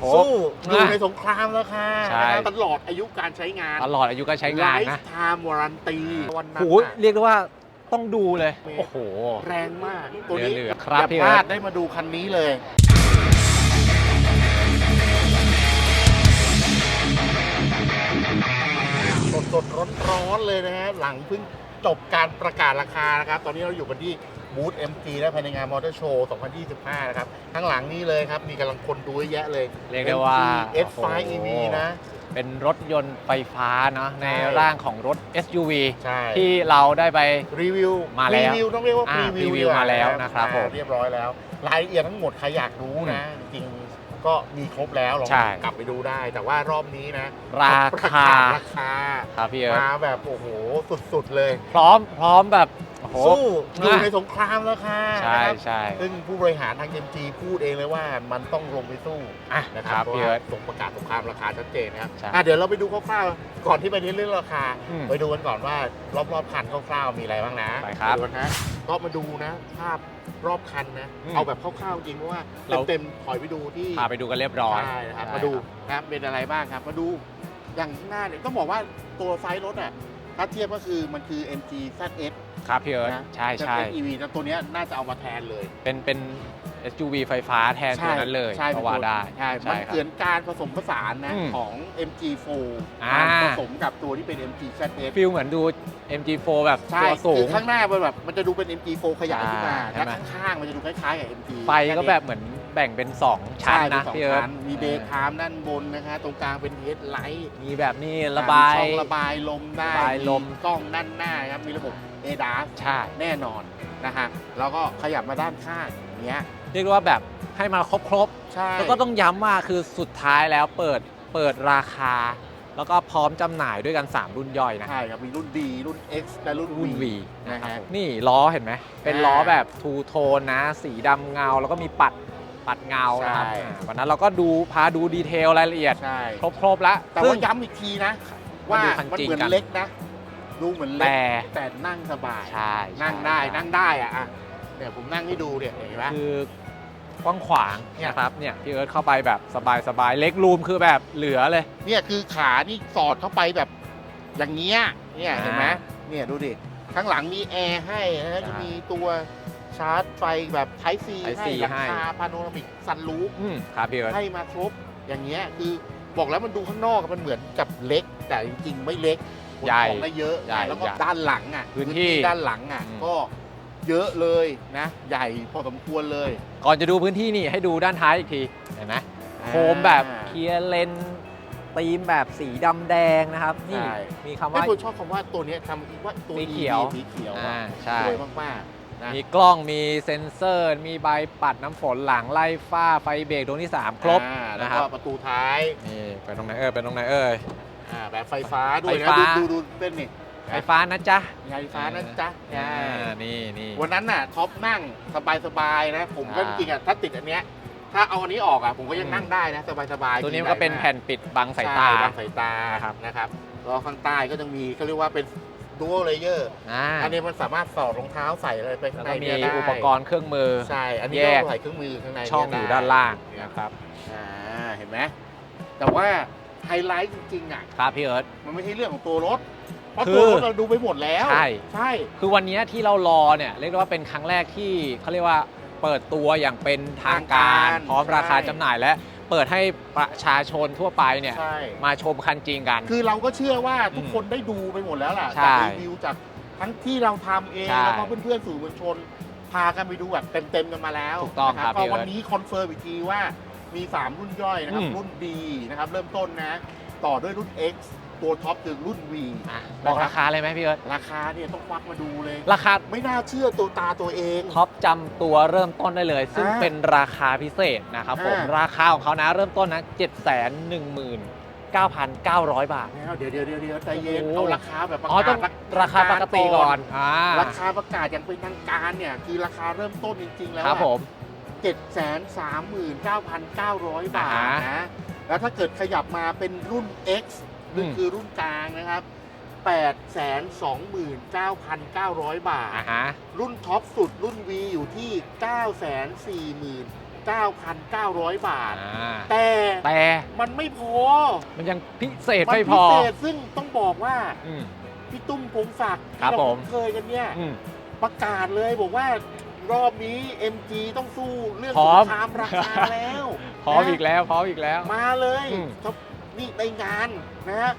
โหสู้อยู่อะในสงครามแล้วค่ะใช่นะครับตลอดอายุการใช้งานตลอดอายุการใช้งานนะไทม์วารันตีวันนั้นโหน่ะ เรียกได้ว่าต้องดูเลยเมตรโอ้โห แรงมาก ตัวนี้เหลืออๆครับย่าพี่พลาดเอิร์ธได้มาดูคันนี้เลย สดสดร้อนร้อนๆเลยนะฮะ หลังเพิ่งจบการประกาศราคานะครับ ตอนนี้เราอยู่กันที่ บูธ MG และภายในงานมอเตอร์โชว์2025 นะครับ ข้างหลังนี้เลยครับ มีกำลังคนดูเยอะแยะเลย เรียกได้ว่า MG S5 โอ้โห EV นะ เป็นรถยนต์ไฟฟ้าเนาะในใช่ ร่างของรถ SUV ใช่ ที่เราได้ไป รีวิวมาแล้วรีวิวต้องเรียกว่าอ่ารีวิวรีวิวดีกมาแล้วนะครับอ่าผม เรียบร้อยแล้ว รายละเอียดทั้งหมดใครอยากรู้นะ จริงๆ ก็มีครบแล้วลองใช่กลับไปดูได้ แต่ว่ารอบนี้นะราประคากศราคาครับพี่เอิร์ธมาแบบโอ้โหสุดๆเลย พร้อมพร้อมแบบโอ้โห สู้อยู่อะในสงครามแล้วค่ะใช่นะครับใช่ซึ่งผู้บริหารทาง MG พูดเองเลยว่ามันต้องลงไปสู้อะนะคครัรับบเพราะพี่ว่าเอิร์ธส่งประกาศสงครามราคาชัดเจนนะครับใช่อะเดี๋ยวเราไปดูคร่าวๆก่อนที่ไปเรื่องราคา อืมไปดูกันก่อนว่ารอบๆคันคร่าวๆมีอะไรบ้างนะไปครับ ดูกันนะ ก็มาดูนะ ภาพรอบคันนะ อืมเอาแบบคร่าวๆจริงเพราะว่าเรา เต็มๆถอยไปดูที่พาไปดูกันเรียบร้อย ใช่นะครับใช่มาดูนะครับเป็นอะไรบ้างครับ มาดูอย่างข้างหน้าเนี่ยต้องบอกว่าตัวไซส์รถอะถ้าเทียบก็คือมันคือ MG ZS ครับพี่เอิร์ธนะใช่ใช่ ZS EV แล้วตัวเนี้ยน่าจะเอามาแทนเลยเป็นเป็น SUV ไฟฟ้าแทนตัวนั้นเลยใช่ก็ว่าได้ ใช่ใช่มันครับเกินการผสมผสานนะอืมของ MG4 อ่าผสมกับตัวที่เป็น MG ZS ฟิลเหมือนดู MG4 แบบใช่ตัวสูคืง อข้างหน้ามันแบบมันจะดูเป็น MG4 ขยายขึ้นมาใช่และไหม ข้างๆมันจะดูคล้ายๆกับ MG ไฟก็แบบเหมือน แบ่งเป็น 2 ชั้นใช่นะมีสองพี่เอิร์ธชั้นมีเบรคพามด้านบนนะคะ ตรงกลางเป็นเฮดไลท์มีแบบนี้ระบายช่องระบายลมได้ระบายลมกล้องด้านหน้าครับ มีระบบ ADAS ใช่แน่นอนนะฮะแล้วก็ขยับมาด้านข้างอย่างเนี้ยเรียกได้ว่าแบบให้มาครบครบใช่ๆแล้วก็ต้องย้ำว่าคือสุดท้ายแล้วเปิดเปิดราคา แล้วก็พร้อมจำหน่ายด้วยกัน 3 รุ่นย่อยนะ ใช่ครับ มีรุ่น D รุ่น X และรุ่น รุ่น V V นะนะครับฮะผมนี่ล้อเห็นไหม เป็นล้อแบบทูโทนนะ สีดำเงา แล้วก็มีปัด ปัดเงานะครับใช่อ่าวันนั้นเราก็ดูพาดูดีเทลรายละเอียด ใช่ ครบๆแล้วแต่ซึ่ว่าง ย้ำอีกทีนะมันว่าดูคันมันจริงเหมือนกัน เล็กนะ ดูเหมือนเล็กแต่แต่นั่งสบาย ใช่นั่งได้ใช่นั่งได้อะอะเนี่ยผมนั่งให้ดูเนี่ยเห็นไหม คือกว้างขวางเนี่ย นะครับเนี่ยพี่เอิร์ธเข้าไปแบบสบายๆเล็กรูมคือแบบเหลือเลย เนี่ยคือขานี่สอดเข้าไปแบบ อย่างเงี้ยเนี่ยอ่าเห็นไหมเนี่ยดูดิ ข้างหลังมีแอร์ให้นะใช่ จะมีตัว ชาร์จไฟแบบ Type C Type ให้ C หลังให้ คาพาโนรามิกซันรูฟอืมครับพี่เอิร์ธให้มาครบอย่างเงี้ยคือบอกแล้วมันดูข้างนอกมันเหมือนกับเล็ก แต่จริงๆ ไม่เล็กขนใหญ่ ของได้เยอะใหญ่แล้วก็ใหญ่ด้านหลังอะพื้นที่ด้านหลังอะอืม ก็เยอะเลยนะ ใหญ่พอสมควรเลยก่อนจะดูพื้นที่นี่ให้ดูด้านท้ายอีกทีเห็นไหมโคมแบบเคลียร์เลนตีมแบบสีดำแดงนะครับ นี่ใช่ มีคำไม่ว่า คนชอบคำว่าตัวเนี้ยทำว่าตัว สี EV เขียว สีเขียวอ่าอะใช่ สวยมากๆ นะมีกล้องมีเซ็นเซอร์ มีใบปัดน้ำฝนหลังไล่ฟ้าไฟเบรกดวงที่ 3 ครบอ่าแล้วนะครัก็บประตูท้ายนี่เป็นตรงไหนเอ่ยเป็นตรงไหนเอ่ย อ่าแบบไฟฟ้าด้วยไฟนะฟ้า ดูดูดูเป็นนี่ไฟฟ้านะจ๊ะไฟฟ้านะจ๊ะอ่าใช่นี่นี่ วันนั้นน่ะท็อปนั่งสบายๆนะ ผมก็อ่าจริงๆอะถ้าติดอันเนี้ยถ้าเอาอันนี้ออกอะผมก็ยังอืมนั่งได้นะสบายๆตัวนี้มันก็เป็นแผ่นปิดบังสายตา ใช่บังสายตาครับนะครับแล้วข้างใต้ก็จะมีเขาเรียกว่าเป็น dual layer อ่าอันนี้มันสามารถสอดรองเท้าใส่อะไรไปข้าแล้วงในก็มีเนี่ยได้อุปกรณ์เครื่องมือ ใช่ อันนี้แยก็กใส่เครื่องมือข้างในช่องอยู่ด้านล่างนะครับอ่าเห็นไหมแต่ว่าไฮไลท์จริงๆอะ ครับพี่เอิร์ธ มันไม่ใช่เรื่องของตัวรถ เพราะคือตัวรถเราดูไปหมดแล้ว ใช่ ใช่ คือวันนี้ที่เรารอเนี่ยเรียกได้ว่าเป็นครั้งแรกที่เขาเรียกว่าเปิดตัวอย่างเป็นทางการ ทางการพร้อมราคาใช่ จำหน่ายและ เปิดให้ประชาชนทั่วไปเนี่ยใช่ มาชมคันจริงกัน คือเราก็เชื่อว่าทุกอืมคนได้ดูไปหมดแล้วล่ะใช่จากรีวิวจากทั้งที่เราทำเอง ใช่แล้วก็เพื่อนๆสื่อมวลชน พากันไปดูแบบเต็มๆกันมาแล้วถูกต้องนะครับก็พี่เอิร์ธวันนี้คอนเฟิร์มอีกทีว่ามี 3 รุ่นย่อยนะครับ อืมรุ่น D นะครับ เริ่มต้นนะ ต่อด้วยรุ่น X ตัวท็อปคือรุ่น V อะบอกราคาเลยไหมพี่เอิร์ธราคาเนี่ยต้องควักมาดูเลย ราคาไม่น่าเชื่อตัวตาตัวเอง ท็อปจำตัวเริ่มต้นได้เลย ซึ่งอ่าเป็นราคาพิเศษนะครับผมอ่า ราคาของเขานะเริ่มต้นนะ7 1 9 9 0 0 บาท แล้วเดี๋ยวเดี๋ยวเดี๋ยวเดี๋ยวใจเย็นโอ้โห เอาราคาแบบประอ๋อต้กาอศงราคาปกติก่อนอ่าราคาประกาศอย่างเป็นทางการเนี่ยคือราคาเริ่มต้นจริง ๆ แล้วครับอะผม739,900บาทอ่านะ แล้วถ้าเกิดขยับมาเป็นรุ่น X อื นั่นมคือรุ่นกลางนะครับ 829,900 บาท อ่าฮะรุ่นท็อปสุดรุ่น V อยู่ที่ 949,900 บาท อ่าแต่แต่มันไม่พอมันยังพิเศษมัไม่พพิอ เศษซึ่งต้องบอกว่า อืม พี่ตุ้มพงศักดิ์ครับที่เราผมเคยกันเนี่ย อืม ประกาศเลยบอกว่ารอบนี้ MG ต้องสู้เรื่องพร้สอมงครามราคาแล้วพร้อมอีกแล้วพร้อมอีกแล้ว มาเลยอืม ครับนี่ในงาน นะฮะ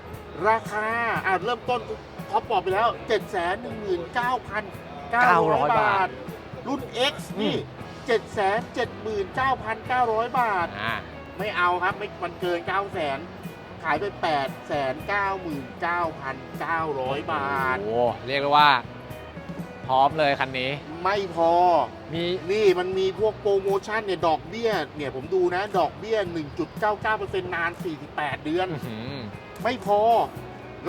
ราคาอะเริ่มต้นท็อปบอกไปแล้ว 7 1 9 9 9 0 0 บาท รุ่น X นี่ 7 7 9 9 0 0 บาทอ่าไม่เอาครับไม่มันเกิน 9 0 0 0 0ขายไป 8 9 9 9 0 0 บาท โอ้เรียกได้ว่า พร้อมเลยคันนี้ ไม่พอ มีนี่มันมีพวกโปรโมชั่นเนี่ย ดอกเบี้ยเนี่ยผมดูนะ ดอกเบี้ย 1.99%นาน 48 เดือนอื้อหือ ไม่พอ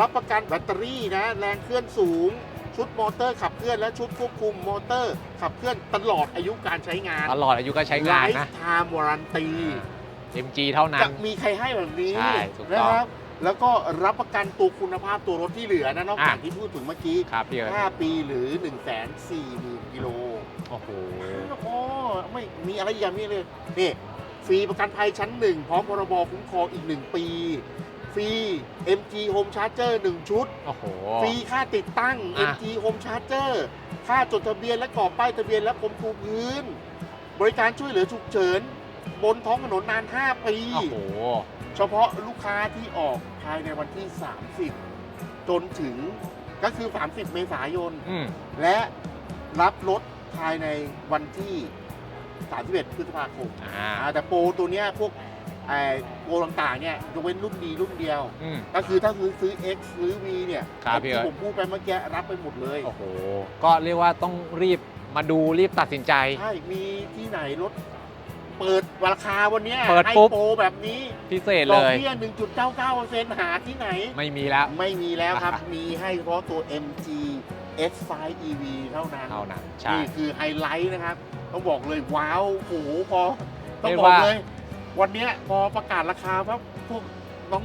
รับประกันแบตเตอรี่นะแรงเคลื่อนสูง ชุดมอเตอร์ขับเคลื่อนและชุดควบคุมมอเตอร์ขับเคลื่อนตลอดอายุการใช้งานตลอดอายุการใช้งานนะไทม์วารันตี MG เท่านั้จะนมีใครให้แบบนี้ใช่ถูกต้องนะครับแล้วก็รับประกันตัวคุณภาพตัวรถที่เหลือนะนอกจากอะที่พูดถึงเมื่อกี้ครับพี่เอิร์ธ5ปีหรือ 1 4 0 0 0 0กิโล โอ้โหโอ้ไม่มีอะไรอย่างนี้เลยนี่ฟรีประกันภัยชั้นหนึ่งพร้อมพรบคุ้มครองอีก 1 ปี ฟรี MG Home Charger 1 ชุด โอ้โห ฟรีค่าติดตั้ง อะ MG Home Charger ค่าจดทะเบียนและก่อป้ายทะเบียนและคมทูพื้น บริการช่วยเหลือฉุกเฉิน บนท้องถนนนาน 5 ปี โอ้โห เฉพาะลูกค้าที่ออกภายในวันที่ 30 จนถึงก็คือ 30 เมษายน อืมและรับรถภายในวันที่ 31 พฤษภาคมอ่า อ่าแต่โปรตัวเนี้ยพวก ไอ้โปรต่างๆเนี่ยยกเว้นรุ่นดีรุ่นเดียว อืม ก็คือถ้าซื้อซื้อ X ซื้อ V เนี่ยครับพี่ที่เอิร์ธผมพูดไปเมื่อกี้รับไปหมดเลย โอ้โห ก็เรียกว่าต้องรีบมาดูรีบตัดสินใจ ใช่ มีที่ไหนรถเปิดราคาวันเนี้ยเปิดให้ปุ๊บ โปรแบบนี้พิเศษดเลอกย เบี้ย1.99%หาที่ไหน ไม่มีแล้ว ไม่มีแล้วครับ มีให้เฉพาะตัว MG S5 EV เท่านั้น เท่านั้น ใช่ นี่คือไฮไลท์นะครับ ต้องบอกเลยว้าวโอ้โหพอต้องเรียกบอกว่าเลย วันเนี้ยพอประกาศราคาปั๊บพวก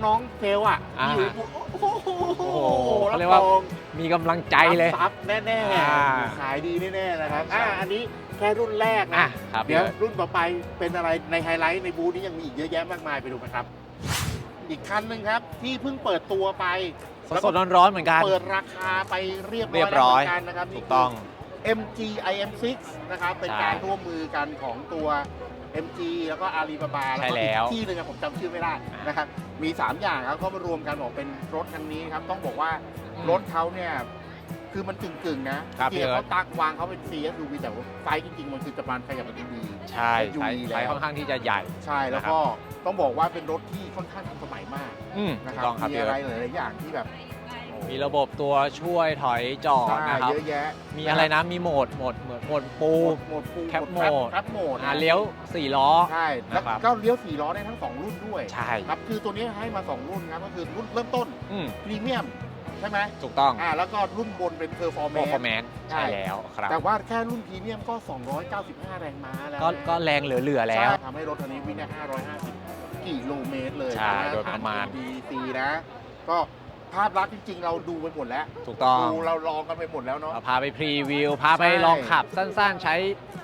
น้องๆเซลล์อะอ่าที่อยู่พวกโอ้โหโอ้โหเขาเรียกว่า บองมีกำลังใจเลยซับแน่อ่า ๆขายดีแน่ๆนะครับใช่อ่าอันนี้แค่รุ่นแรกอะนะ ครับเดี๋ยวพี่อิร์ธรุ่นต่อไปเป็นอะไรในไฮไลท์ในบูธนี้ยังมีอีกเยอะแยะมากมายไปดูกันครับ อีกคันหนึ่งครับที่เพิ่งเปิดตัวไปสดๆร้อนๆเหมือนกัน เปิดราคาไปเรียบเรีร้อยยบร้อย แล้วเหมือนกันนะครับถูนี่กคื ต้อง MG IM6 นะครับเป็นใช่ การร่วมมือกันของตัว MG แล้วก็อาลีบาบาใช่แล้วก็แล้วอีกที่หนึ่งอะผมจำชื่อไม่ได้อ่านนะครับมี 3 อย่างครับเข้ามารวมกันบอกเป็นรถคันนี้ครับต้องบอกว่ารถเขาเนี่ยคือมันกึ่งๆ นะครับที่พี่เอิร์ธเขาตักวางเขาเป็น CSUV แต่ว่าไซส์จริงๆ มันคือจะปานขยับเป็น EV ใช่อยู่ไซดีส์แล้วไซส์ค่อนข้างที่จะใหญ่ ใช่แล้วก็ต้องบอกว่าเป็นรถที่ค่อนข้างทันสมัยมากอืมนะถูคกรับต้องครับมีพี่อะไรเอิร์ธหลายๆอย่างที่แบบโอ้ มีระบบตัวช่วยถอยจอดใช่นะครับ เยอะแยะมีอะไรนะ มีโหมดโหมดเหมือนโหมดปู โหมดฟูแคปโหมด แคปโหมดอ่าเลี้ยว4ล้อ ใช่แล้วนะครับ ก็เลี้ยวสี่ล้อได้ทั้งสองรุ่นด้วยใช่ครับคือตัวนี้ให้มา 2 รุ่นครับก็คือรุ่นเริ่มต้นอืมพรีเมียมใช่ไหมถูกต้องอ่าแล้วก็รุ่นบนเป็นเพอร์ฟอร์แมโปรนฟอร์แมนใช่ ใช่แล้วครับ แต่ว่าแค่รุ่นพรีเมียมก็ 295 แรงม้าแล้วก็นะก็แรงเหลือ ๆ แล้ว ใช่ทำให้รถคันนี้วิ่งได้ 550 กิโลเมตรเลยใช่ตโดยประมาณ ดีซีนะ ก็ ภาพลักษณ์จริง ๆ เราดูไปหมดแล้วถูกต้องดูเราลองกันไปหมดแล้วเนาะเราพาไปพรีวิว พาไปใช่ ลองขับสั้นๆ ใช้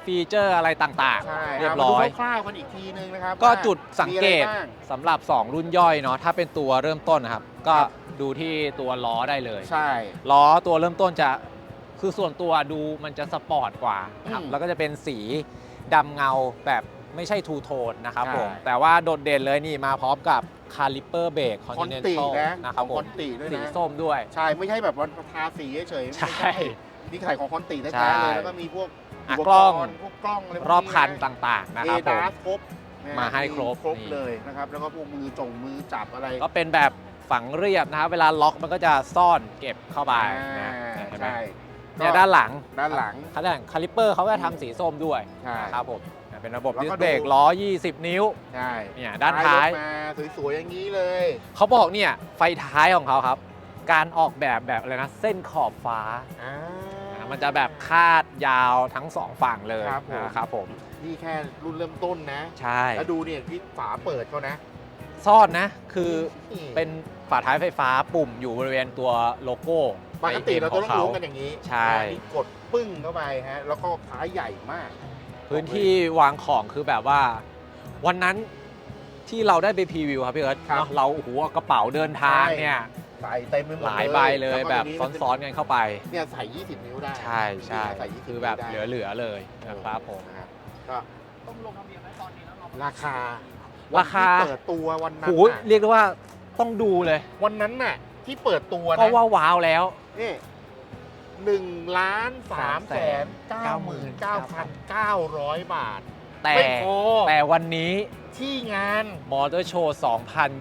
ฟีเจอร์อะไรต่างใช่ๆ เรียบร้อยามาดูคร่าวๆกันอีกทีนึงนะครับก็ว่าจุดสังเกตมีอะไรบ้างสำหรับ 2 รุ่นย่อยเนาะถ้าเป็นตัวเริ่มต้นนะครับ ก็ดูที่ตัวล้อได้เลย ใช่ ล้อตัวเริ่มต้นจะคือส่วนตัวดูมันจะสปอร์ตกว่าครับอืม แล้วก็จะเป็นสีดำเงาแบบ ไม่ใช่ทูโทนนะครับใช่ผมแต่ว่าโดดเด่นเลยนี่มาพร้อมกับคาลิเปอร์เบรกคอนคอนติเนนติทัลนะนะครับขผองคมอนติด้วยสีนะส้มด้วย ใช่ไม่ใช่แบบวันทาสีเฉยๆใช่ไม่นี่ขายของคอนติใช่แท้ๆเลยแล้วก็มีพวกอะอุปกล้องรณ์พวกกล้องอะไรพวกรอบคันนะต่างๆนะเอครับผมดาสครบนะมาให้ครบครบนี่ เลยนะครับแล้วก็พวกมือจงมือจับอะไร ก็เป็นแบบฝังเรียบนะครับ เวลาล็อกมันก็จะซ่อนเก็บเข้าไปอ่านะเห็นไหมใช่เนี่ยด้านหลังด้านหลัง ด้านหลังคาลิเปอร์เขาก็ทำสีส้มด้วยใช่ นะครับผม เป็นระบบแล้วดิสก็เบรกดูล้อ 20 นิ้ว ใช่เนี่ยด้านท้ายรถมาสวยๆอย่างนี้เลย เขาบอกเนี่ยไฟท้ายของเขาครับ การออกแบบแบบอะไรนะ เส้นขอบฟ้าอ่าอ่ามันจะแบบคาดยาวทั้งสองฝั่งเลยครับผมนะครับผม นี่แค่รุ่นเริ่มต้นนะ ใช่ แล้วดูเนี่ยที่ฝาเปิดเขานะ ซ่อนนะ คือนี่เป็นฝาท้ายไฟฟ้าปุ่มอยู่บริเวณตัวโลโก้ปกติเราจะต้องขล้วงกันอย่างนี้ ใช่อันนี้กดปึ้งเข้าไปฮะ แล้วก็ท้ายใหญ่มาก พื้นที่วางของคือแบบว่า วันนั้นที่เราได้ไปพรีวิวครับพี่เอิร์ธครับ เนาะเราโอ้โหเอากระเป๋าเดินทางใช่เนี่ย ใส่เต็มไปหมดหลายใบเลยแวก็แบบตัวมัจะซ้อนๆกันเข้าไป เนี่ยใส่ 20 นิ้วได้ใช่ใช่ใส่20คือแบบนิ้วได้เหลือๆเลยนะครับผม นะครับก็ต้องลงทะเบียนไหมตอนนี้ราคาราคา วันที่เปิดตัววันนั้นโอ้โหน่ะเรียกได้ว่าต้องดูเลย วันนั้นน่ะที่เปิดตัวก็นะว่าว้าวแล้ว นี่ หนึ่งล้านสามแสนเก้าหมื่นเก้าพันเก้าร้อยบาท แต่ไม่พอ แต่วันนี้ที่งานมอเตอร์โชว์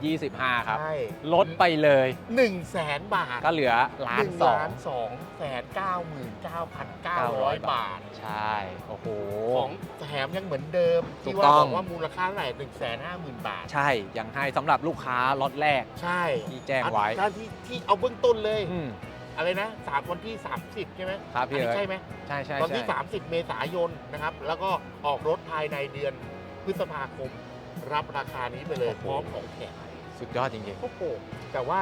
2025 ครับ ใช่ลดไปเลยหนึ่งแสนบาทก็เหลือล้าหนนึ่งสองล้านสองแสนเก้าหมื่นเก้าพันเก้าร้อยบาท ใช่ โอ้โห ของแถมยังเหมือนเดิมถูที่กว่าต้องบอกว่ามูลค่าเท่าไหร่หนึ่งแสนห้าหมื่นบาท ใช่ ยังให้สำหรับลูกค้าล็อตแรกใช่ที่แจ้งไว้ อันที่ที่เอาเบื้องต้นเลย อืม อะไรนะสามวันที่ 30 ใช่ไหมครับอัพี่นเอินี้ร์ธใช่ไหมใช่ใช่ตอนที่ใช่30 เมษายนนะครับ แล้วก็ออกรถภายในเดือนพฤษภาคม รับราคานี้ไปเลยพร้อมของแถม สุดยอดจริง โอ้โหแต่ว่า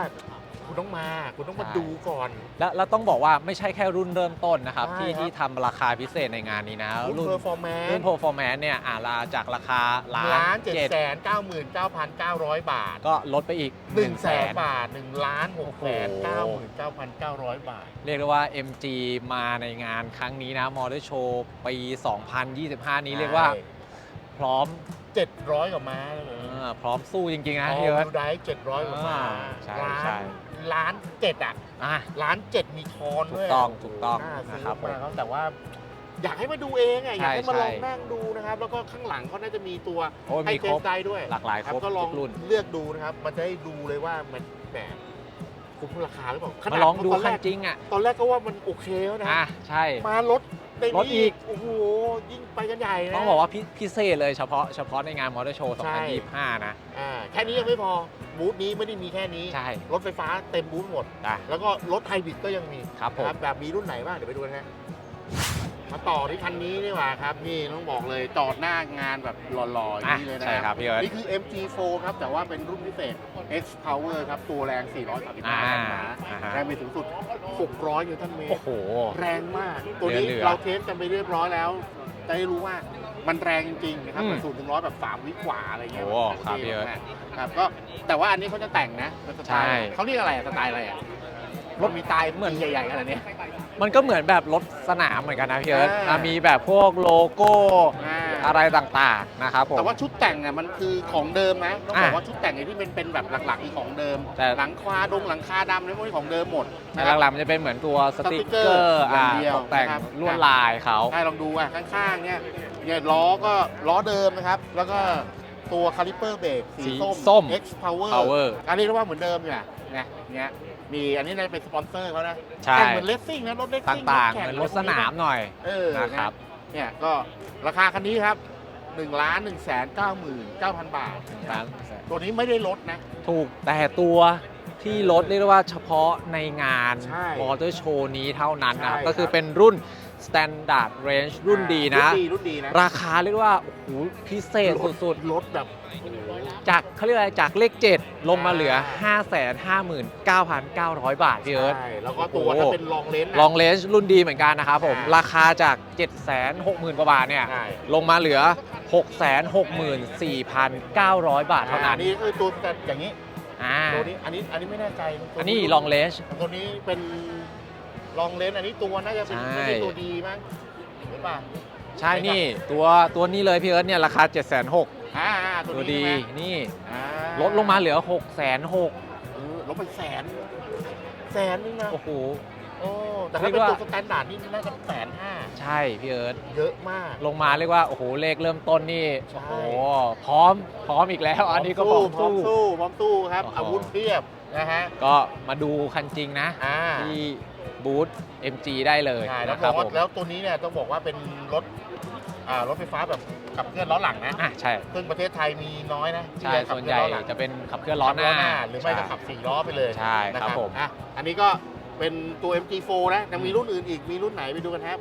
คุณต้องมา คุณต้องมาใช่ ดูก่อนๆแล้วแล้วต้องบอกว่าไม่ใช่แค่รุ่นเริ่มต้นนะครับ ใช่ที่ครับ ที่ทำราคาพิเศษในงานนี้นะ รุ่นรุ่นเพอร์ฟอร์แมนรุ่นซ์ performance เนี่ยอ่าลาจากราคาล้าล้านนเจ็ดเจ็ดแสนเก้าหมื่นเก้าพันเก้าร้อยบาทก็ลดไปอีกหนึ่งแสน100,000บาทหนึ่งล้านหกแสนเก้าหมื่นเก้าพันเก้าร้อยบาท เรียกได้ว่า MG มาในงานครั้งนี้นะมอเตอร์โชว์ปี 2025 นี้เรียกว่าพร้อม เจ็ดร้อยกว่าม้าเลยเออพร้อมสู้จริงๆนะออพี่เอิร์ธดูได้เจ็ดร้อยกว่าม้าใช่ล้าใช่นล้านเจ็ดอะอะล้านเจ็ดมีทอนถูด้วกยต้องถูกต้องน่าซื้นะอครับผมมากครับแต่ว่า อยากให้มาดูเองอะอยากให้มาใช่ลองใช่นั่งดูนะครับ แล้วก็ข้างหลังเขาน่าจะมีตัวโอ้ยให้มีเทครสบ ได้ด้วยหลากหลายคครับรบก็ลองทุกรุ่น เลือกดูนะครับ มันจะได้ดูเลยว่ามันแบบคุ้มราคาหรือเปล่าขมานาดลองดูตอนแรคันกจริงอะตอนแรกก็ว่ามันโอเคแล้วนะ อะใช่ มารถ ในรถอีนี้กโอ้โหยิ่งไปกันใหญ่นะต้องบอกว่าพิพิเศษเลยเฉพาะเฉพาะในงานมอเตอร์โชว์ใช่2025 นะ อ่าแค่นี้ยังไม่พอบูธนี้ไม่ได้มีแค่นี้ ใช่รถไฟฟ้าเต็มบูธหมดได้แล้วก็รถไฮบริดก็ยังมีครับผม นะครับแบบมีรุ่นไหนบ้างเดี๋ยวไปดูนะฮะ มาต่อที่คันนี้ดีกว่าครับนี่ต้องบอกเลยจอดหน้างานแบบหล่อๆอย่างอะนี้เลยนะใช่ครับพี่เอิร์ธนี่คือ MG4 ครับ แต่ว่าเป็นรุ่นพิเศษ X Power ครับ ตัวแรง 435อ่าแรงม้าอ่าฮะแรงไปถึงสุด 600นิวตันเมตโอ้รโห แรงมาก ตัวนี้เหลือๆเราเทสกันไปเรียบร้อยแล้วจะได้รู้ว่ามันแรงจริงๆนะครับอืมมันสูงถึงร้อยแบบ3วิกว่าอะไรเงี้ยโอ้ครับพี่เอิร์ธครับก็แต่ว่าอันนี้เขาจะแต่งนะเป็นสไตล์ใช่เขาเรียกอะไรอะสไตล์อะไรอะรถมีตายเหมือนใหญ่ๆขนาดนี้ มันก็เหมือนแบบรถสนามเหมือนกันนะพี่เอิร์ธอ่าอะมีแบบพวกโลโก้อ่าอะไรต่างๆนะครับผม แต่ว่าชุดแต่งเนี่ยมันคือของเดิมนะต้องบอกอะว่าชุดแต่งเนี่ยที่เป็นเป็นแบบหลักๆคือของเดิม แต่ หลังคาดงหลังคาดำเนี่ยพวกนี้ของเดิมหมดในหลังๆมันจะเป็นเหมือนตัวสติกเกอสติ๊กเกอร์ร์อ่าอย่างเดียวตกแต่งนะครับ ลวดลายเขา ใช่ลองดูอะข้างๆเนี่ยเนี่ยล้อก็ล้อเดิมนะครับ แล้วก็ตัวคาลิเปอร์เบรกสีสีส้ม ส้ม X Power Power อันนี้เรียกว่าเหมือนเดิมเนี่ยเนี่ยเนี่ย มีอันนี้น่าจะเป็นสปอนเซอร์เขานะใช่ แต่งเหมือนเลสซิ่งนะรถเลสตซิ่ง่างๆแข่เหมือนรถสนามหน่อยเออนะครับ เนี่ยก็ราคาคันนี้ครับ1ล้าน1แสน9หมื่น9,000บาทนั้นตัวนี้ไม่ได้ลดนะ ถูกแต่ตัวที่รถเรียกได้ว่าเฉพาะในงานใช่มอเตอร์โชว์นี้เท่านั้นนะครับ ใช่ก็คือครับเป็นรุ่น Standard Range รุ่นดีนะ รุ่นดีรุ่นดีนะราคาเรียกว่า โอ้โห พิเศษสุดรถแบบๆจากเขาเรียกอะไรจากเลข 7 ลงมาเหลือ 559,900 บาทพี่เอิร์ธใช่ แล้วก็ตัวโอ้โหถ้าเป็นลองเลนส์ลองเลนจ์รุ่นดีเหมือนกันนะครับผมอ่าราคาจาก 760,000 กว่าบาทเนี่ยใช่ลงมาเหลือ 664,900 บาทเท่านั้นอันนี้คือตัวแต่อย่างนี้อ่าตัวนี้อันนี้อันนี้ไม่แน่ใจตัวอันนี้ลองเลนจ์ตัวนี้เป็น ลองเลนส์อันนี้ตัวน่าจะเป็นใช่ไม่ใช่ตัวดีมั้งหรือเปล่า ใช่นี่ ตัวตัวนี้เลยพี่เอิร์ธเนี่ยราคา 7 6 0 0 0อ่าอ่าตัวตัวนี้ดีใช่ไหมนี่อ่าลดลงมาเหลือ 6 6 0 0เออลดไปแสน แสนนึงนะโอ้โห โอ้แต่ถ้าเรีเป็นยกว่า ตัวสแตนดาร์ดนี่น่าจะแสนห้าใช่พี่เอิร์ธเยอะมาก ลงมาเรียกว่าโอ้โหเลขเริ่มต้นนี่ใช่ โอ้โหพร้อมพร้อมอีกแล้วอันนี้ก็พร้อมพร้อมสู้สู้พร้อมสู้ครับ โอ้โห อาวุธเพียบนะฮะก็มาดูคันจริงนะ อ่าที่ บูธ MG ได้เลยใช่แล้วนะคบรัอบกผว่ามแล้วตัวนี้เนี่ยต้องบอกว่าเป็นรถอ่ารถไฟฟ้าแบบขับเคลื่อนล้อหลังนะอะใช่ซึ่งประเทศไทยมีน้อยนะที่ใช่จะขับส่วนเคลื่ใหอญ่นล้อหลังจะเป็นขับเคลื่อนล้อหน้าหรือไม่ก็ใช่ขับสี่ล้อไปเลยใช่นะครับผมอะอันนี้ก็เป็นตัว MG4 นะยังมีรุ่นอื่นอีกมีรุ่นไหนไปดูกันครับ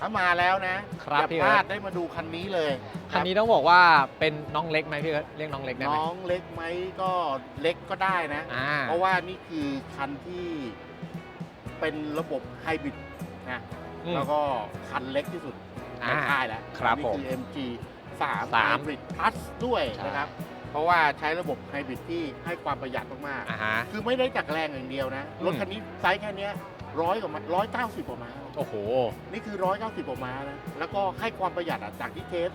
ถ้ามาแล้วนะครับ อย่าพี่พเอิลาร์ดธได้มาดูคันนี้เลยคันนี้ต้องบอกว่าเป็นน้องเล็กไหมพี่เอิร์ธเรียกน้องเล็กได้ไหมน้องเล็กไหมก็เล็กก็ได้นะ อ่า เพราะว่านี่คือคันที่ เป็นระบบไฮบริดนะอืม แล้วก็คันเล็กที่สุดในอ่าค่ายแล้วครับนี่ผมคือ MG 3 สาม Hybrid Plus ด้วยใช่ นะครับเพเพราะว่าใช้ระบบไฮบริดที่ให้ความประหยัดมากอ่าฮะ ๆ คือไม่ได้จากแรงอย่างเดียวนะ อืม รถคันนี้ไซส์แค่เนี้ร้อยกว่ามาร้อยเก้าสิบกว่าม้าโอ้โห นี่คือร้อยเก้าสิบกว่าม้านะ แล้วก็ให้ความประหยัดอะจากที่เทส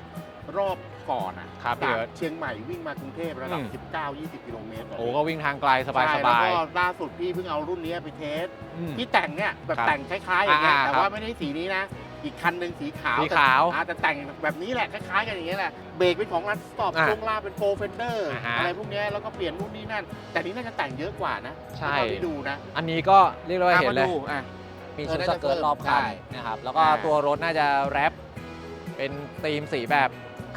รอบก่อนอะครับพี่จากเอิร์ธ เชียงใหม่วิ่งมากรุงเทพระดัอืบม19-20 กิโลเมตรโอ้ก็วิ่งทางไกลสบายใช่สแล้วบายก็ล่าสุดพี่เพิ่งเอารุ่นนี้ไปเทส อืม ที่แต่งเนี่ยแบบครับแต่งคล้ายๆอย่างเงี้ยอ่าแต่ครับว่าไม่ได้สีนี้นะ อีกคันหนึ่งสีขาวสีขาวแต่อ่แต่แต่งแบบนี้แหละคล้ายๆกันอย่างเงี้ยแหละเบรกเป็นของรันสต็อปอ่าช่วงล่างเป็นโปรเฟนเดอร์อ่าฮะ อะไรพวกเนี้ยแล้วก็เปลี่ยนนู่นนี่นั่น แต่นี้น่าจะแต่งเยอะกว่านะใช่ เท่าที่ดูนะอันนี้ก็เรียกได้ว่าอะเห็นมาเลยดูอะ มีเอชุอดน่าสจะเกิร์ตรอบคันใช่นะครับ แล้วก็อ่า ตัวรถน่าจะแรปเป็นธีมสีแบบ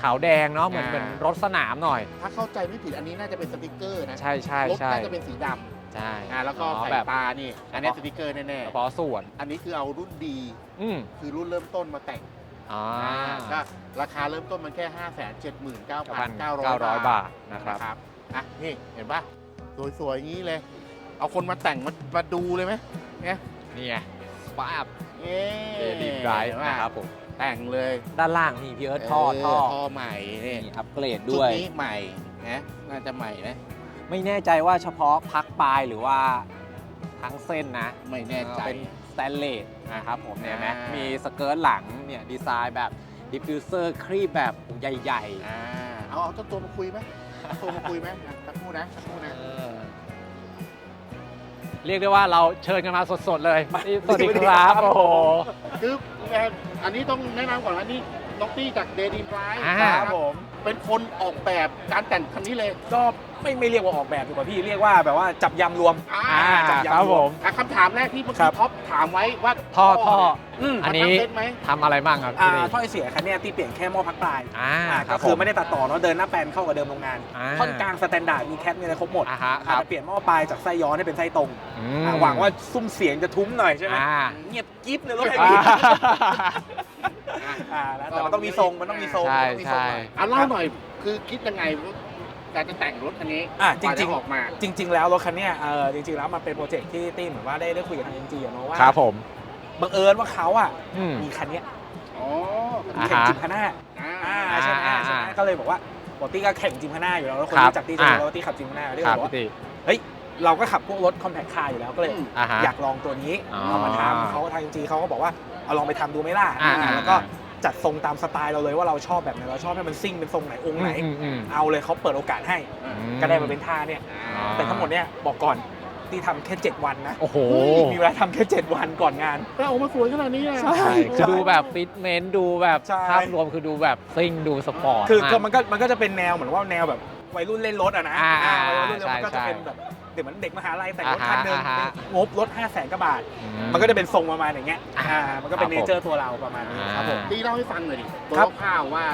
ขาวแดงเนาะเหมือนอ่าเป็นรถสนามหน่อย ถ้าเข้าใจไม่ผิดอันนี้น่าจะเป็นสติกเกอร์นะใช่ใช่รถใช่น่าจะเป็นสีดำใช่อะแล้วก็อ๋อใส่แบบตานี่ อันนี้สติกเกอร์แน่เฉพาะส่วน ๆ อันนี้คือเอารุ่นดีอืมคือรุ่นเริ่มต้นมาแต่งอ่าก็ราคาเริ่มต้นมันแค่ 5 7 9 9 9 0 9,900 0บาทนะครับนะครับ อะนี่เห็นปะสวยๆอย่างนี้เลย เอาคนมาแต่งมามาดูเลยไหมเนี่ยนี่ไงป้าบเอ๊เอดีไดรฟ์นะครับผม แต่งเลยด้านล่างนี่พี่เอิร์ธท่อท่อท่อใหม่นี่นี่อัปเกรดชุดด้วย นี้ใหม่นะน่าจะใหม่นะ ไม่แน่ใจว่าเฉพาะพักปลายหรือว่าทั้งเส้นนะไม่แน่ใจ เป็นสแตนเลสนะครับผมเนี่ยเห็นไหมอ่ามี มีสเกิร์ตหลังเนี่ยดีไซน์แบบดิฟฟิวเซอร์ครีบแบบใหญ่อ่าเอาเอาเจ้าตัวมาคุยไหมเอาตัวมาคุยไหมอะสักครู่นะสักครู่นะๆเรียกได้ว่าเราเชิญกันมาสดๆเลยนี่สวัสดีครับ โอ้โห คือ อันนี้ต้องแนะนำก่อนว่านี่น็อกตี้จากเดดีไฟอ่า ครับผม เป็นคนออกแบบการแต่งคันนี้เลยก็ไม่ไม่เรียกว่าออกแบบดีกว่าพี่เรียกว่าแบบว่าจับยำรวมอ่าอ่าจับยำครับผม อะคำถามแรกที่เมื่อครักี้บ ท็อปถามไว้ว่าท่อท่ออืมอันนี้มัทำเซ็ตไหมทำอะไรบ้างครับอ่าพี่ท่อไอเสียคันเนี้ยที่เปลี่ยนแค่หม้อพักปลายอ่าอ่าครัก็บคือผมไม่ได้ตัดต่อเนาะเดินหน้าแปลนเข้ากับเดิมโรงงานอ่าค่อนกลางสแตนดาร์ดมีแคปมีอะไรครบหมดอ่าฮะคอาจรับจะเปลี่ยนหม้อปลายจากไส้ย้อนให้เป็นไส้ตรงอืมอ่าหวังว่าซุ้มเสียงจะทุ้มหน่อยใช่ไหมอ่าเงียบกิ๊บเลยรถไฮอ่าบริด อ่าแล้วแต่มันต้องมีทรงมันต้องมีทรงใช่มันต้องมีทรงหน่อยใช่อะเล่าหน่อยคือคิดยังไงว่าการจะแต่งรถคันนี้อะกว่าจริงๆจะออกมา จริง ๆ แล้วรถคันเนี้ยเออจริง ๆ แล้วมันเป็นโปรเจกต์ที่ตี้เหมือนว่าได้ได้คุยกับทางเอ็นจีอะเนาะว่าครับผม บังเอิญว่าเขาอะอืม มีคันเนี้ยอ๋ออ่า แข่งฮะจิมคาน่าอ่าอ่าใช่ไหมอ่าใช่ไหมอ่าก็เลยบอกว่าปกติก็แข่งจิมคาน่าอยู่แล้วแล้วคนครับรู้จักตีจะรู้อ่า แล้วว่าตีขับจิมคาน่าที่ครับบอกว่าพี่ติเฮ้ยเราก็ขับพวกรถคอมแพคคาร์อยู่แล้วก็เลย อืม อ่าฮะ อยากลองตัวนี้อ๋อ เอามาทำเขาทางจีเขาก็บอกว่า เอาลองไปทำดูไหมล่ะอ่าอ่า แล้วก็จัดทรงตามสไตล์เราเลยว่าเราชอบแบบไหนเราชอบให้มันซิ่งเป็นทรงไหนองค์ไหน อืมอืมเอาเลยเขาเปิดโอกาสให้ อืม ก็ได้มาเป็นท่าเนี่ยอ๋อแต่ทั้งหมดเนี่ยบอกก่อนที่ทำแค่ 7 วันนะโอ้โหมีเวลาทำแค่ 7 วันก่อนงาน แต่ออกมาสวยขนาดนี้นะใช่ใช่ คือดูแบบฟิตเมนต์ดูแบบใช่ ภาพรวมคือดูแบบซิ่งดูสปอร์ตคือมากคือมันก็มันก็จะเป็นแนวเหมือนว่าแนวแบบวัยรุ่นเล่นรถอะนะอ่าอ่าวัยรุ่นเล่นรถใช่มันก็จะใช่ เป็นแบบ เด็กเหมือนเด็กมหาลัยแต่งรถอ่าฮะคันหนึ่งอ่าฮะงบรถ5 0 0แสนกว่าบาทอืมันก็จะเป็นทรงประมาณอย่างเงี้ยอ่าอ่ามันก็เป็นครับเนเจอร์ตัวเราประมาณนี้อ่าครับผมตีเล่าให้ฟังหน่อยดิตัวครับคร่าวๆว่า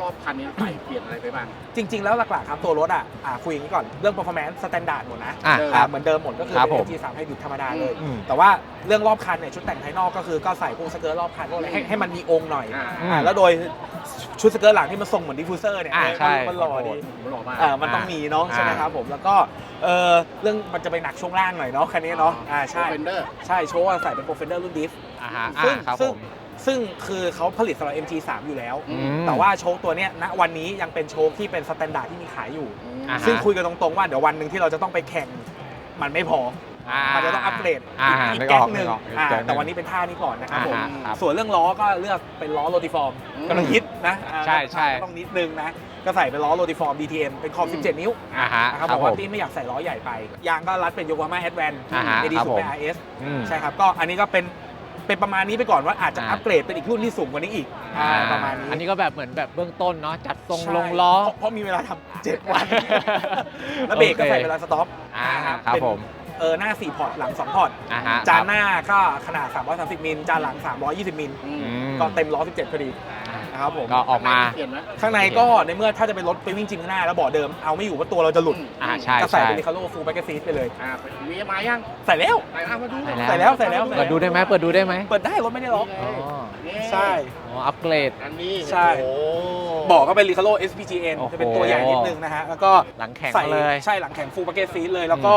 รอบๆคันนี้ใส่เปลี่ยนอะไรไปบ้าง จริง ๆ แล้วหลักๆครับตัวรถอะอ่าคุยอย่างนี้ก่อนเรื่อง performance standard หมดนะอะเดิมคอ่ารับ เหมือนเดิมหมดก็คือครับเป็นผม G3 ให้บิดธรรมดาเลย อืม แต่ว่าเรื่องรอบคันเนี่ยชุดแต่งภายนอกก็คือก็ใส่พวกสเกิร์ตรอบคันพวกอะไรให้ให้มันมีองค์หน่อยอ่าอืมอ่าแล้วโดย ชุดสเกิร์ตหลังที่มันทรงเหมือนดิฟฟิวเซอร์เนี่ยอ่าเออใช่มันมันหล่อดีหล่อมาก เออมันต้องมีเนาะใช่ไหมอ่าครับผมแล้วก็เออเรื่องมันจะไปหนักช่วงล่างหน่อยเนาะคันนี้เนาะอ่าใช่เฟนเดอร์ใช่โชว์ว่าใส่เป็นโปรเฟนเดอร์รุ่นดิฟ อ่าฮะซึ่งอ่าครับผซึ่งม ซึ่งคือเขาผลิตสำหรับ MG3 อยู่แล้วอือืม แต่ว่าโชคตัวเนี้ยณวันนี้ยังเป็นโชคที่เป็นสแตนดาร์ดที่มีขายอยู่ อ่าฮะ ซึ่งคุยกันตรงๆว่าเดี๋ยววันหนึ่งที่เราจะต้องไปแข่งมันไม่พอ อ่ามันจะต้องอัปเกรดอ่าอีกนึกอแก๊อกงหนึ่งนึกออกอ่าอีกก๊งหงแต่วันนี้เป็นท่านี้ก่อนนะครับผมอ่าฮะครับส่วนเรื่องล้อก็เลือกเป็นล้อโรติฟอร์มอืม กำลังฮิตนะอ่าใช่ใช่ ก็ต้องนิดนึงนะ ก็ใส่เป็นล้อโรติฟอร์ม DTM เป็นขอบอืม17 นิ้วอ่าฮะนะครับครับบอกผว่ามที่ไม่อยากใส่ล้อใหญ่ไปยางก็รัดเป็นโยโกฮาม่าแอดแวนอ่าฮะเอดีครับสูผมเปอร์ RS อืม ใช่ครับ ก็อันนี้ก็เป็นเป็นประมาณนี้ไปก่อนว่าอาจจะอ่า อัปเกรดเป็นอีกรุ่นที่สูงกว่านี้อีกอ่าประมาณนี้ อันนี้ก็แบบเหมือนแบบเบื้องต้นเนาะจัดทรงใช่ลงล้อ เพราะเพราะมีเวลาทำเจ็ดวัน แล้วเบรกก็ใส่เวลาสต็อปอ่านะครับครับเป็นผม เออหน้า 4 พอร์ตหลัง 2 พอร์ตอ่าฮะจานหน้าก็ขนาด 330 มิลจานหลัง 320 มิลอือืมมก็เต็มล้อ17พอดีนะครับผมก็ออกมา เปลี่ยนไหม ข้างในก็ในเมื่อถ้าจะเป็นรถไปวิ่งจริงข้างหน้าแล้วเบาะเดิมเอาไม่อยู่ว่าตัวเราจะหลุดอ่าใช่ก็ใส่ใช่เป็นลิคาโลฟูลแบ็กซีทไปเลย อ่ามีมายังใส่แล้ว ไหนเอามาดูใส่แล้วใส่แล้วใส่แล้ว เปิดดูได้ไหมเปิดดูได้ไหมเปิดได้รถไม่ได้ล็อกอ๋อนี่ใช่ อ๋ออัปเกรด อันนี้ใช่ โอ้โห เบอกก็เป็นลิคาโล SPGN โอ้โห จะเป็นตัวใหญ่นิดนึงนะฮะแล้วก็ หลังแข็งใส่เลย ใช่หลังแข็งฟูลแบ็กซีทเลย แล้วก็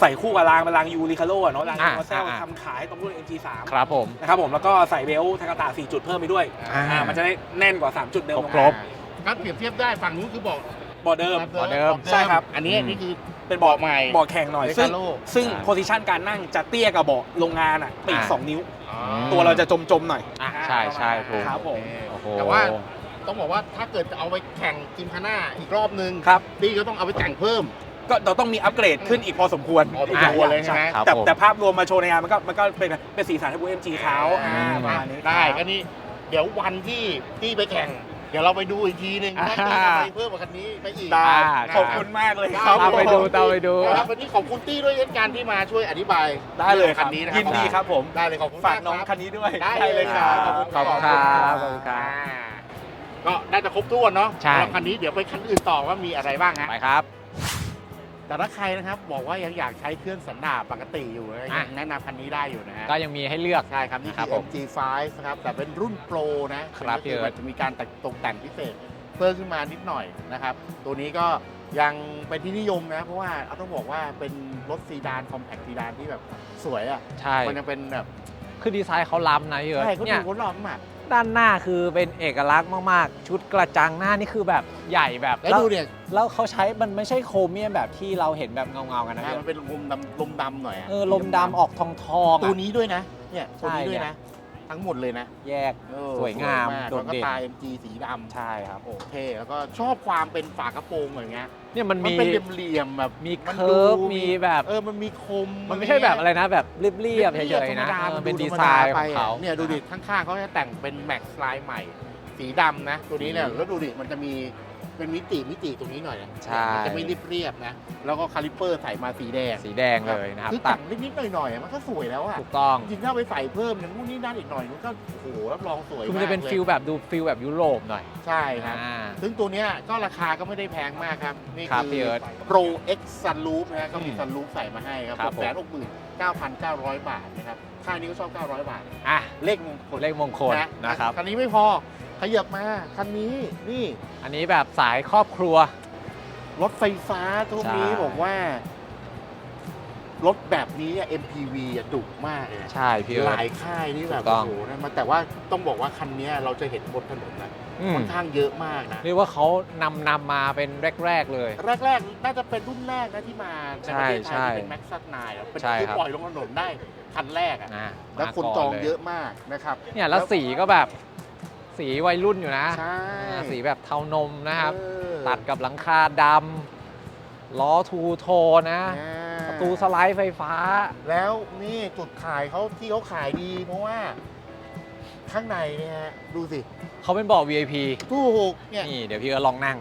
ใส่คู่กับรางเป็นรางยูลิคาโลอะเนาะรางอ่ายูเซลอ่าทำขายตรงรุ่น MG3 ครับผมนะครับผมแล้วก็ใส่เบลต์ทากาตะ4จุดเพิ่มไปด้วยอ่าอ่ามันจะได้แน่นกว่า 3 จุดเดิมครบของการเปรียบเทียบได้ฝั่งนู้นคือบอกเบาะเดิมเบาะเดิมใช่ครับ อันนี้อืมนี่คือเป็นเบาะเบาะใหม่เบาะแข็งหน่อย ซึ่ง Recaro ซึ่งใช่โพซิชันการนั่งจะเตี้ยกับเบาะโรงงานอะปีกอ่าสองนิ้วอ๋อตัวเราจะจมๆหน่อยอะใช่ใช่ถูกครับผมโอ้โหแต่ว่าต้องบอกว่าถ้าเกิดจะเอาไปแข่งจิมคาน่าอีกรอบนึงครับพี่ก็ต้องเอาไปแต่งเพิ่ม ก็เราต้องมีอัปเกรดขึ้นอีกพอสมควรอ๋อเป็นตัวเลยใช่ไหม ครับแต่ผม แต่ภาพรวมมาโชว์ในงานมันก็มันก็เป็นเป็นสีสันให้บูเอ็มจีเขาอ่าอืมประมาณนี้ ได้ครับก็นี่เดี๋ยววันที่พี่ไปแข่ง เดี๋ยวเราไปดูอีกทีหนึ่งว่าอ่าพี่ทำอะไรเพิ่มกับคันนี้ไปอีก ได้อ่าขอบคุณมากเลยได้ครับตามไปดูตามไปดูนะครับวันนี้ขอบคุณตี้ด้วยเช่นกันที่มาช่วยอธิบายได้เลยคคัรับนนี้นะคยิรับนดีครับผม ได้เลยขอบคุณฝากมน้องรับคันนี้ด้วยได้เลยครับขอบคุณครับขอบคุณครับก็น่าจะครบถ้วนเนาะใช่ สำหรับคันนี้เดี๋ยวไปคันอื่นต่อว่ามีอะไรบ้างฮะ ไปครับ แต่ถ้าใครนะครับบอกว่ายังอยากใช้เครื่องสันดาปปกติอยู่นะอะยังแนะนำคันนี้ได้อยู่นะฮะก็ยังมีให้เลือก ใช่ครับ นี่ครัคืบอผม MG5 นะครับแต่เป็นรุ่นโปรนะครับก็พี่คือเอิร์ธ มันจะมีการแต่งตกแต่งพิเศษเพิ่มขึ้นมานิดหน่อยนะครับ ตัวนี้ก็ยังเป็นที่นิยมนะ เพราะว่าเอาต้องบอกว่าเป็นรถซีดานคอมแพคซีดานที่แบบสวยอะใช่ มันยังเป็นแบบคือดีไซน์เขาล้ำนะพี่เอิร์ธใช่เขาเนี่ดูย เขาหล่อมาก ด้านหน้าคือเป็นเอกลักษณ์มากๆ ชุดกระจังหน้านี่คือแบบใหญ่แบบแล้วดูเนี่ยแล้วเขาใช้มันไม่ใช่โครเมียมแบบที่เราเห็นแบบเงาๆกันนะนะพี่มันเป็นลมดำลมดำหน่อยะเออลมดำออกทองทองๆตัวอะนี้ด้วยนะ เนี่ยตัวนี้ใช่ด้วยเนี่นะยทั้งหมดเลยนะแยก เออสวยงามกโดแล้วดก็เด่น ตา MG สีดำใช่ครับ โอเคแล้วก็ชอบความเป็นฝากระโปรงอย่างเงี้ย เนี่ยมันมันมี เป็นเหลี่ยมๆแบบมีนเคิร์ฟดูมีแบบ เออมันมีคมมันไม่ใช่แบบอะไรนะแบบเรียบๆเฉยๆนะธรรมดาเออมันเป็นดูดีธรรมไซน์ขไปองเขาเนี่ยดูดิข้างๆเขาจะแต่งเป็นแม็กซ์ลายใหม่ สีดำนะ ตัวนี้เนี่ยอืมแล้วดูดิมันจะมี เป็นมิติมิติตรงนี้หน่อยนะใช่ มันจะไม่เรียบเรียบๆนะ แล้วก็คาลิปเปอร์ใส่มาสีแดงสีแดงเลยนะครับคือตัแต่ดงนิดๆหน่อยๆมันก็สวยแล้วอะถูกต้อง จริงๆถ้าเอาไปใส่เพิ่มอย่างนู้นนี่นั่นอีกหน่อยมันก็โอ้โหรับรองสวยคือมันจะเป็นากฟิลแบบดูฟิลแบบยุโรปหน่อยใช่ครับ อ่า ซึ่งตัวเนี้ยก็ราคาก็ไม่ได้แพงมากครับ นี่ครับคืพี่เอิร์ธ Pro X Sunroof นะฮะก็มีอืม Sunroof ใส่มาให้ครับครับผม6 6 9 9 0 0บาทนะครับค่ายนี้ก็ชอบ 900 บาท อะเลขมงคลเลขมงคลนะครับ คันนี้ไม่พอ ขยับมาคันนี้นี่อันนี้แบบสายครอบครัว รถไฟฟ้าทุกนี้ใช่ บอกว่า รถแบบนี้อะ MPV อะดุมากเลยใช่พี่เอิหร์ธลายค่ายนี่แบบถูกต้โอ้อง โหนะมาแต่ว่าต้องบอกว่าคันเนี้ยเราจะเห็นบนถนนนะอืมค่อนข้างเยอะมากนะ เรียกว่าเขานำนำมาเป็นแรก ๆ เลย แรกๆ น่าจะเป็นรุ่นแรกนะที่มาในประเทศไทใช่ยที่เป็นแม็กซัสไนเป็นใช่ที่ครับ ปล่อยลงถนนได้คันแรกอะนะแล้วมาคนก่จองลเยอะมากนะครับ เนี่ยแล้วสีก็แบบ สีวัยรุ่นอยู่นะใช่อ่าสีแบบเทานมนะครับเออตัดกับหลังคาดำล้อทูโทนนะอ่าประตูสไลด์ไฟฟ้า แล้วนี่จุดขายเขาที่เขาขายดีเพราะว่า ข้างในเนี่ยฮะดูสิเขาเป็นเบาะ VIP ตู้หกเนี่ยนี่เดี๋ยวพี่เอิร์ธลองนั่ง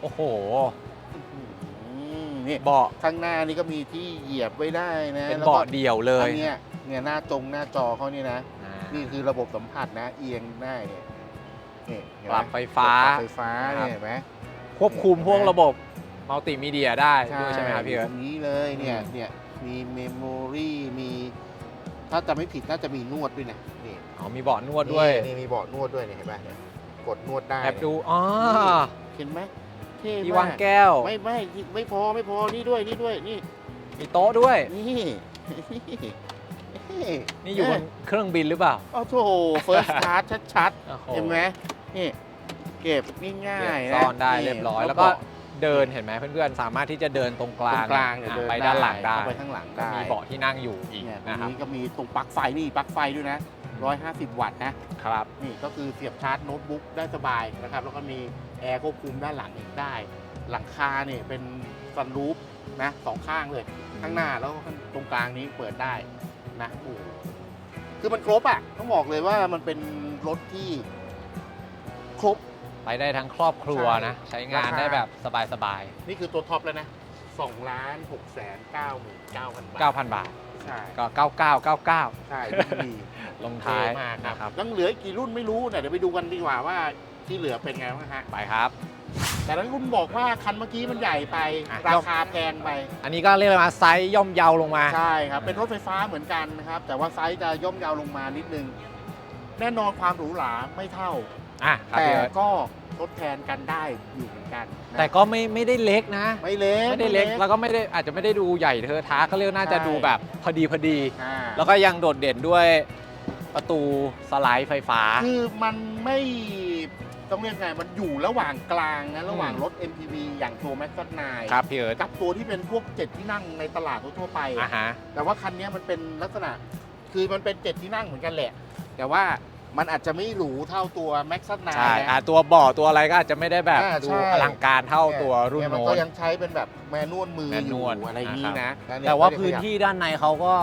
โอ้โหอืมนี่เบาะข้างหน้านี่ก็มีที่เหยียบไว้ได้นะเป็นแล้วก็เบาะเดี่ยวเลอัยนเนี้ยเนี่ยหน้าจงหน้าจอเขานี่นะอ่านี่คือระบบสัมผัสนะ เอียงได้เนี่ย นี่เห็นหมปรับไฟฟ้า ปรับไฟฟ้าครับ เนี่ยเห็นไหม ควบคุมเห็นไหมพวกระบบมัลติมีเดียได้ด้วยใช่ไหมครับพี่เอิร์ธตรงนี้เลยเนี่ย อืม เนี่ย มีเมมโมรีมี ถ้าจะไม่ผิดน่าจะมีนวดด้วยนะนี่อ๋อมีเบาะนวดด้วยนี่นี่มีเบาะนวดด้วยเนี่ยเห็นไหมเนี่ยกดนวดได้แอบดูอ๋อเห็นไหมเท่ที่มาวางแก้ว ไม่ไม่ไม่พอไม่พอนี่ด้วยนี่ด้วยนี่มีโต๊ะด้วย นี่นี่อยู่บนเครื่องบินหรือเปล่า โอ้โหเฟิร์สคลาสชัดโอ้โๆเห็นไหม นี่เก็บง่ายเก็บๆนะซ่อนได้เรียบร้อยนี่แล้วก็เบาะเดินเห็นไหมเพื่อนๆ สามารถที่จะเดินตรงกตรลางงกลางเนี่ยอะเดินไปด้านหลังได้เข้าไปข้างหลังก็ได้มีเบาะที่นั่งอยู่อีกเนี่ยตรนะงครับนี้ก็มีตรงปลั๊กไฟนี่ปลั๊กไฟด้วยนะ 150 วัตต์นะครับนี่ก็คือเสียบชาร์จโน้ตบุ๊กได้สบายนะครับแล้วก็มีแอร์ควบคุมด้านหลังอีกได้ หลังคาเนี่ยเป็นซันรูฟนะสองข้างเลย ข้างหน้าแล้วก็ตรงกลางนี้เปิดได้นะโอ้โหคือมันครบอะต้องบอกเลยว่ามันเป็นรถที่ ครบ ไปได้ทั้งครอบครัวนะ ใช้งานได้แบบสบายนี่คือตัวท็อปแล้วนะ2ล้าน6แสน9หมื่น9พันบาทๆ9,000 บาท ใช่ก็ 9999 ใช่ยิ่งดีลงท้ายเท่มากครับนะครับ ยังเหลืออีกกี่รุ่นไม่รู้เนี่ยเดี๋ยวไปดูกันดีกว่าว่าที่เหลือเป็นไงบ้างฮะ ไปครับ แต่แล้วคุณบอกว่าคันเมื่อกี้มันใหญ่ไป อะ ราคาแพงไป อันนี้ก็เรียกว่าไซส์ย่อมเยาลงมา ใช่ครับ เป็นรถไฟฟ้าเหมือนกันนะครับ แต่ว่าไซส์จะย่อมยาวลงมานิดนึง แน่นอนความหรูหราไม่เท่า อะครับแต่พี่เอิร์ธก็ทดแทนกันได้อยู่เหมือนกันนะแต่ก็ไม่ไม่ได้เล็กนะ ไม่เล็ก ไม่ได้เล็กแล้วก็ไม่ได้อาจจะไม่ได้ดูใหญ่เธอท้าเขาเรียกน่าจะใช่ ดูแบบพอดีพอดี อ่าแล้วก็ยังโดดเด่นด้วยประตูสไลด์ไฟฟ้า คือมันไม่ต้องเรียกไงมันอยู่ระหว่างกลางนะระหว่างรถ MPV อย่างตัว Max 9ครับพี่เอิร์ธกับตัวที่เป็นพวกเจ็ดที่นั่งในตลาดทั่วๆไป อ่าฮะ แต่ว่าคันนี้มันเป็นลักษณะ คือมันเป็นเจ็ดที่นั่งเหมือนกันแหละ แต่ว่า มันอาจจะไม่หรูเท่าตัว Max 9ใช่อ่าตัวเบาะตัวอะไรก็อาจจะไม่ได้แบบอ่าดูใช่อลังการเท่าตัวรุ่นเยมันโน้ก็นยังใช้เป็นแบบแมนนวลมือแมนอนยู่วลอะไรอย่างนี้นะนะล้เยแต่ว่าก็จะพื้นขยับที่ด้านในเขาก็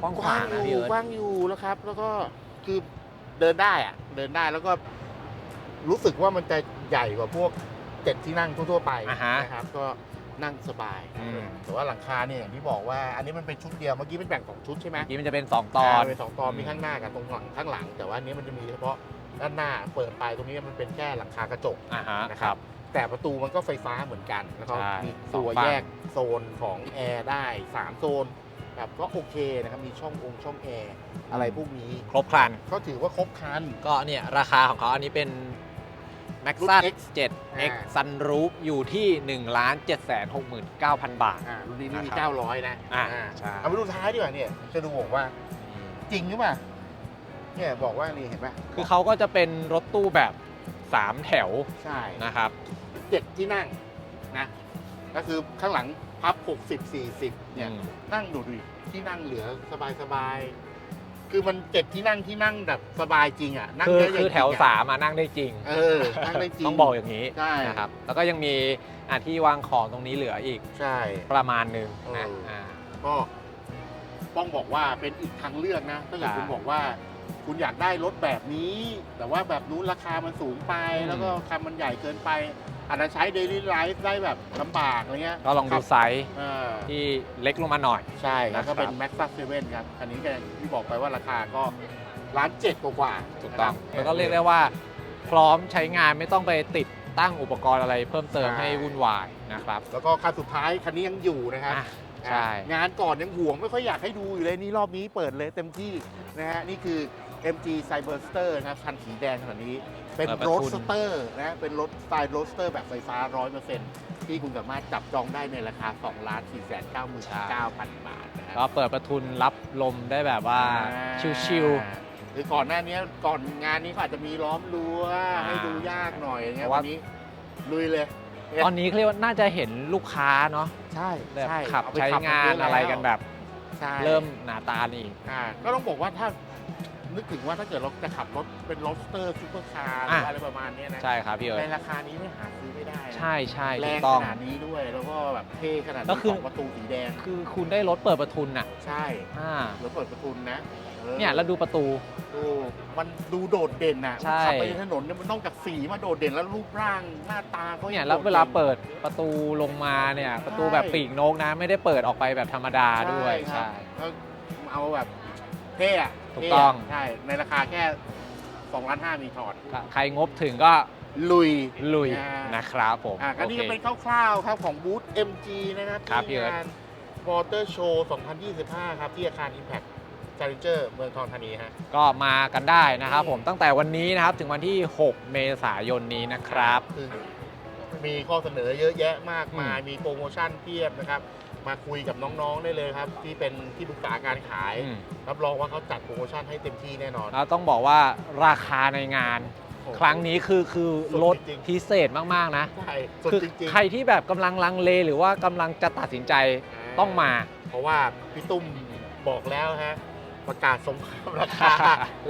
กว้างขกว้าวางงนะอพี่ยู่เอิร์ธกว้างอยู่แล้วครับ แล้วก็คือเดินได้อะเดินได้แล้วก็ รู้สึกว่ามันจะใหญ่กว่าพวกเจ็ดที่นั่งทั่วๆไปอ่าฮะนะครับก็ นั่งสบาย อืม แต่ว่าหลังคาเนี่ยอย่างที่บอกว่าอันนี้มันเป็นชุดเดียวเมื่อกี้เป็นแบ่งสองชุดใช่ไหมเมื่อกี้มันจะเป็น 2 ตอนาเป็นสองตอนอืมมีข้างหน้ากับตรงหลังข้างหลัง แต่ว่าอันนี้มันจะมีเฉพาะด้านหน้าเปิดไปตรงนี้มันเป็นแค่หลังคากระจกอ่าฮะ นะคครัรับบแต่ประตูมันก็ไฟฟ้าเหมือนกันแล้วก็ใช่มีสองตัวฝั่ง แยกโซนของแอร์ได้3โซนแบบก็โอเคนะครับมีช่ององช่องแอร์อะไรพวกนี้ครบครัน ก็ถือว่าครบครัน ก็เนี่ยราคาของเขาอันนี้เป็น Max รุ่น X 7 X อ่า Sunroof อยู่ที่ 1 7 6 9 0 0 0 บาท อ่ารุ่นนี้นี่มีนะครับ900 นะอ่าอ่าใช่ เอาไปดูท้ายดีกว่าเนี่ยจะดูบอกว่าจริงหรือเปล่าเนี่ยบอกว่านี่เห็นไหมคือเขาก็จะเป็นรถตู้แบบ 3 แถวใช่นะครับ เจ็ดที่นั่งนะก็คือข้างหลังพับ 60 40เนี่ยอืม นั่งดูดิที่นั่งเหลือสบายสบายๆ คือมันเจ็ดที่นั่งที่นั่งแบบสบายจริงอะนั่งคือเยอะคือแถวจริงะ3มานั่งได้จริง เออนั่งได้จริง ต้องบอกอย่างนี้ใช่ นะครับ แล้วก็ยังมีอะที่วางของตรงนี้เหลืออีกใช่ ประมาณหนึ่งนะเอออ่อ่าก็ต้องบอกว่าเป็นอีกทางเลือกนะถ้าเกิดใช่คุณบอกว่า คุณอยากได้รถแบบนี้ แต่ว่าแบบนู้นราคามันสูงไป อืม แล้วก็คันมันใหญ่เกินไป อาจจะใช้เดลี่ไลฟ์ได้แบบลำบากอะไรเงี้ยก็ลองดูไซส์เออที่เล็กลงมาหน่อย ใช่แล้วก็เป็นนะครับ Max 7ครับอันนี้ก็อย่างที่บอกไปว่าราคาก็ล้านเจ็ดกว่าๆถูกต้อง นะครับแล้วก็เรียกได้ว่า พร้อมใช้งานไม่ต้องไปติดตั้งอุปกรณ์อะไรเพิ่มเติมใช่ ให้วุ่นวายนะครับแล้วก็คันสุดท้ายคันนี้ยังอยู่นะครับอะใช่ งานก่อนยังห่วงไม่ค่อยอยากให้ดูอยู่เลยนี่รอบนี้เปิดเลยเต็มที่นะฮะนี่คือ MG Cyberster นะครับคันสีแดงขนาดนี้ เป็นเปิดประรทุถนสเตอร์นะเป็นรถสไตล์รถสเตอร์แบบไฟฟ้า 100%ที่คุณสามารถจับจองได้ในราคา2ล้าน4 9 9 0 0 0 บาทนะคก็รับเปิดประทุนรับลมได้แบบว่าชิวอ่าคือก่อนหน้านี้ก่อนงานนี้เขาอาจจะมีล้อมรั้วอ่าให้ดูยากหน่อยอย่างเงี้ยเพราะว่าวันนี้ลุยเลย ๆ ตอนนี้เขาเรียกว่าน่าจะเห็นลูกค้าเนาะใช่แบบใช่ขับเอปใช้ขังานอะไรกันแบบ ใช่ เริ่มหนาตานี่ อ่าก็ต้องบอกว่าถ้า นึกถึงว่าถ้าเกิดเราจะขับรถเป็นรถสเตอร์ซูเปอร์คาร์หรืออะไรประมาณเนี้ยนะใช่ครับพี่เอิในร์ธราคานี้ไม่หาซื้อไม่ได้นะใช่ใช่แรถูงกต้องขนาดนี้ด้วยแล้วก็แบบเท่ขนาดแล้นี้วคือ สองประตูสีแดงคือคุณได้รถเปิดประทุนน่ะใช่อ่ารถเปิดประตูนะออเนี่ยแล้วดูประตู ดูมันดูโดดเด่นน่ะใช่ ขับไปในถนนเนี่ยมันนอกจากสีมาโดดเด่นแล้วรูปร่างหน้าตาก็เนี่ยงแล้วโดดเวลาด่นเปิดประตูลงมาเนี่ย ประตูแบบปีกนกนะ ไม่ได้เปิดออกไปแบบธรรมดาด้วยครับ ใช่แล้วเอาแบบ เท่อะถูกเท่ะต้องใช่ ในราคาแค่2ล้านห้ามีถอดใครงบถึงก็ลุยลุยอ่านนะครับผมอะก็นี่โอก็เค เป็นคร่าวๆครับของบูธ MG นะครับครับพี่ที่เอิร์ธ งาน Motor Show 2025 ครับ ที่อาคาร Impact Challenger เมืองทองธานีฮะ ก็มากันได้นะครับอืมผมตั้งแต่วันนี้นะครับถึงวันที่ 6 เมษายนนี้นะครับคือมีข้อเสนอเยอะแยะมากมายอืมมีโปรโมชั่นเพียบนะครับ มาคุยกับน้องๆได้เลยครับ ที่เป็นที่ปรึกษาการขาย อืม รับรองว่าเขาจัดโปรโมชั่นให้เต็มที่แน่นอน แล้วต้องบอกว่าราคาในงาน ครั้งนี้คือคือสุดลดจริงๆ พิเศษมากๆนะ ใช่สุดคือจริงๆใครที่แบบกำลังลังเลหรือว่ากำลังจะตัดสินใจต้องมา เพราะว่าพี่ตุ้มบอกแล้วฮะประกาศสงครามราคา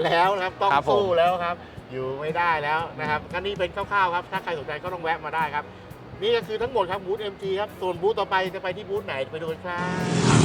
แล้วนะครับต้องครับผม สู้แล้วครับ อยู่ไม่ได้แล้วนะครับก็นี่เป็นคร่าวๆครับ ถ้าใครสนใจก็ต้องแวะมาได้ครับ นี่ก็คือทั้งหมดครับบูธ MG ครับ ส่วนบูธต่อไปจะไปที่บูธไหนไปดูกันครับ